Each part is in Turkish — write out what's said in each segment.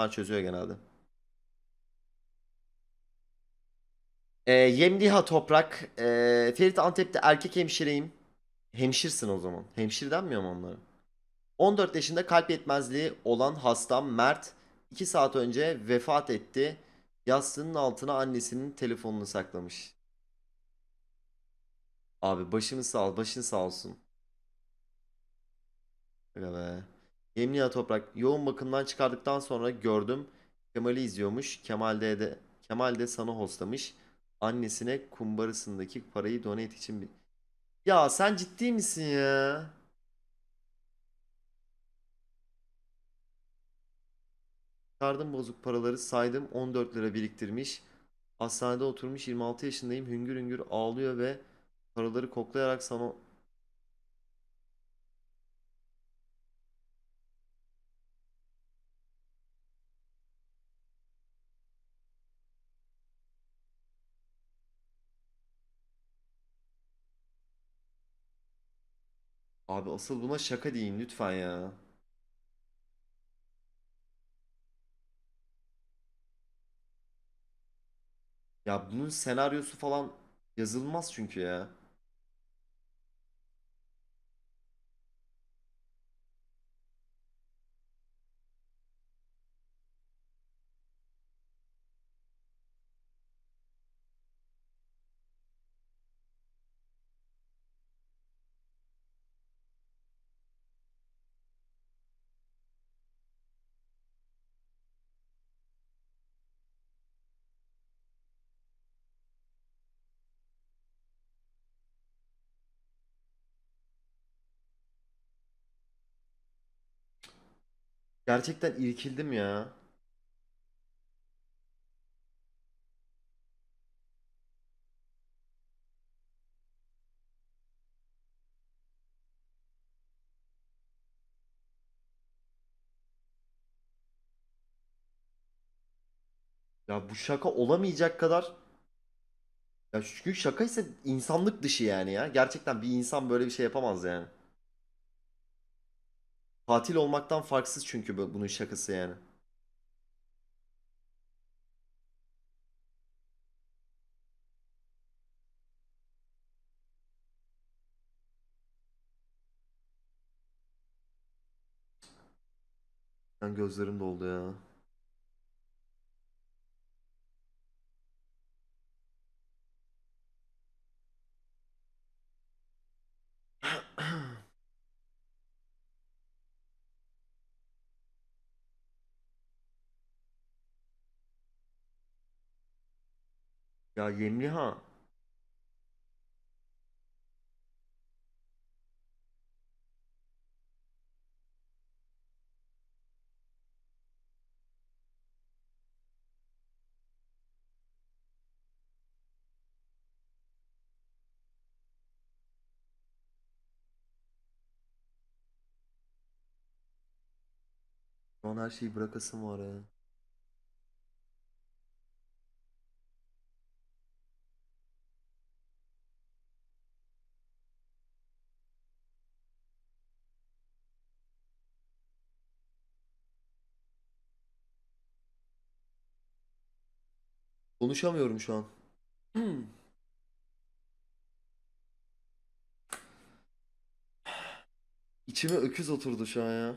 Onlar çözüyor genelde. Ee, Yemliha Toprak. Ee, Ferit Antep'te erkek hemşireyim. Hemşirsin o zaman. Hemşire denmiyor mu onlara? 14 yaşında kalp yetmezliği olan hastam Mert 2 saat önce vefat etti. Yastığının altına annesinin telefonunu saklamış. Abi başımız sağ ol, başın sağ olsun. Öyle be. Yemliha Toprak yoğun bakımdan çıkardıktan sonra gördüm. Kemal'i izliyormuş. Kemal de, de Kemal de sana hostlamış. Annesine kumbarasındaki parayı donate için bir... Ya sen ciddi misin ya? Çıkardım bozuk paraları saydım 14 lira biriktirmiş. Hastanede oturmuş 26 yaşındayım hüngür hüngür ağlıyor ve paraları koklayarak sana Abi asıl buna şaka deyin lütfen ya. Ya bunun senaryosu falan yazılmaz çünkü ya. Gerçekten irkildim ya. Ya bu şaka olamayacak kadar ya çünkü şaka ise insanlık dışı yani ya. Gerçekten bir insan böyle bir şey yapamaz yani. Katil olmaktan farksız çünkü bu- bunun şakası yani. Ben gözlerim doldu ya. Ya Yemliha. Şu an her şeyi bırakasım var ya. Konuşamıyorum şu an. İçime öküz oturdu şu an ya.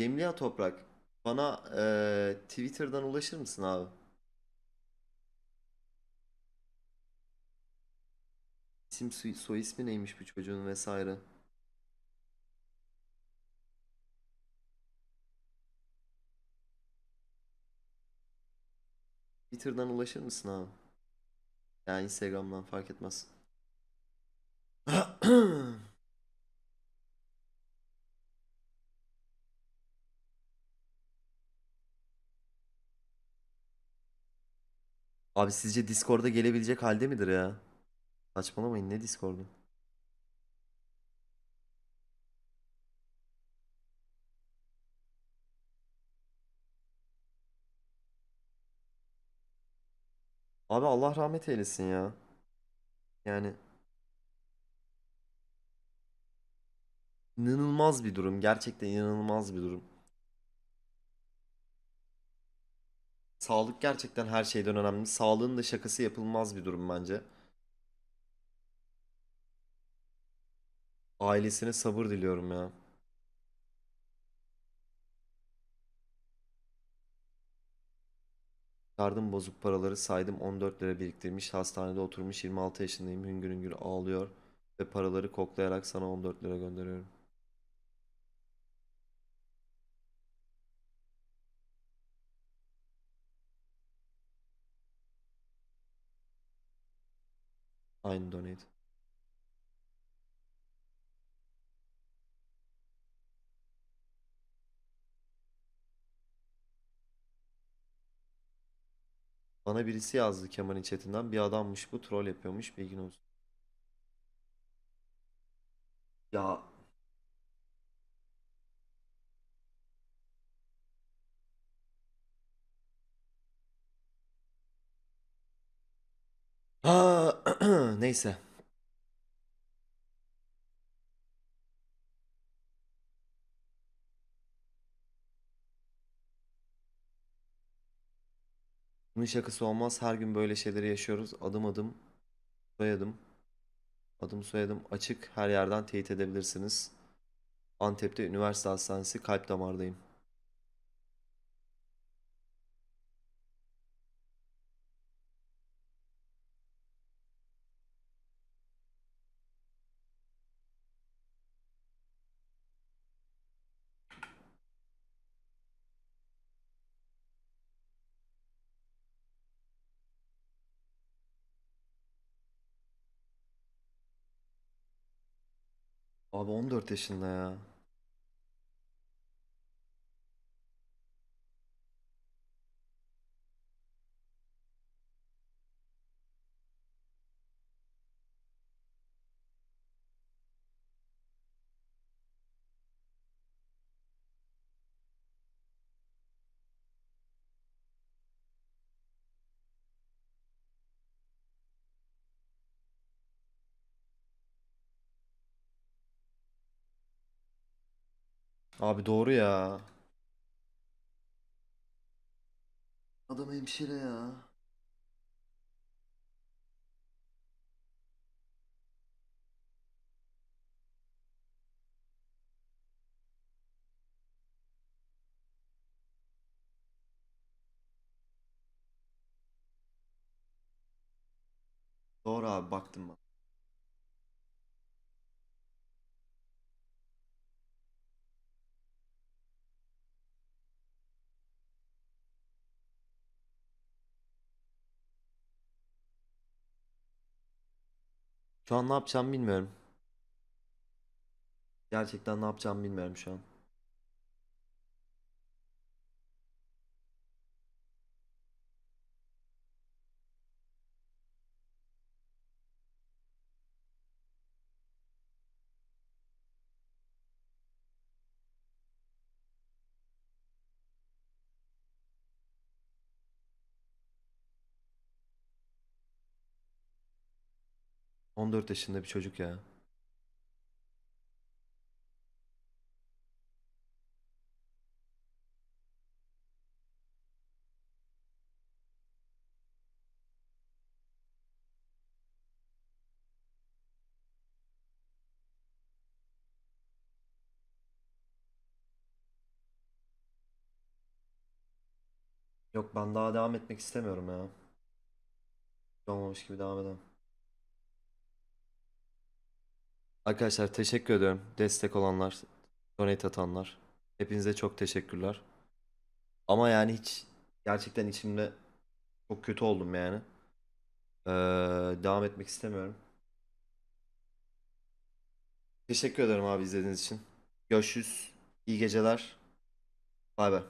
Yemliha Toprak. Bana eee, Twitter'dan ulaşır mısın abi? İsim soy, soy ismi neymiş bu çocuğun vesaire. Twitter'dan ulaşır mısın abi? Yani Instagram'dan fark etmez. Abi sizce Discord'a gelebilecek halde midir ya? Saçmalamayın ne Discord'u? Abi Allah rahmet eylesin ya. Yani inanılmaz bir durum. Gerçekten inanılmaz bir durum. Sağlık gerçekten her şeyden önemli. Sağlığın da şakası yapılmaz bir durum bence. Ailesine sabır diliyorum ya. Yardım bozuk paraları saydım 14 lira biriktirmiş. Hastanede oturmuş 26 yaşındayım. Hüngür hüngür ağlıyor. Ve paraları koklayarak sana 14 lira gönderiyorum. Aynı donate. Bana birisi yazdı Kemal'in chatinden. Bir adammış bu troll yapıyormuş bilgin olsun. Ya Ha, neyse. Bunun şakası olmaz. Her gün böyle şeyleri yaşıyoruz. Adım adım, soyadım, adım soyadım açık. Her yerden teyit edebilirsiniz. Antep'te üniversite hastanesi kalp damardayım. Abi 14 yaşında ya. Abi doğru ya. Adam hemşire ya. Doğru abi baktım ben. Şu an ne yapacağımı bilmiyorum. Gerçekten ne yapacağımı bilmiyorum şu an. On dört yaşında bir çocuk ya. Yok ben daha devam etmek istemiyorum ya. Olmamış gibi devam edemem. Arkadaşlar teşekkür ediyorum. Destek olanlar, donate atanlar. Hepinize çok teşekkürler. Ama yani hiç gerçekten içimde çok kötü oldum yani. Ee, devam etmek istemiyorum. Teşekkür ederim abi izlediğiniz için. Görüşürüz. İyi geceler. Bay bay.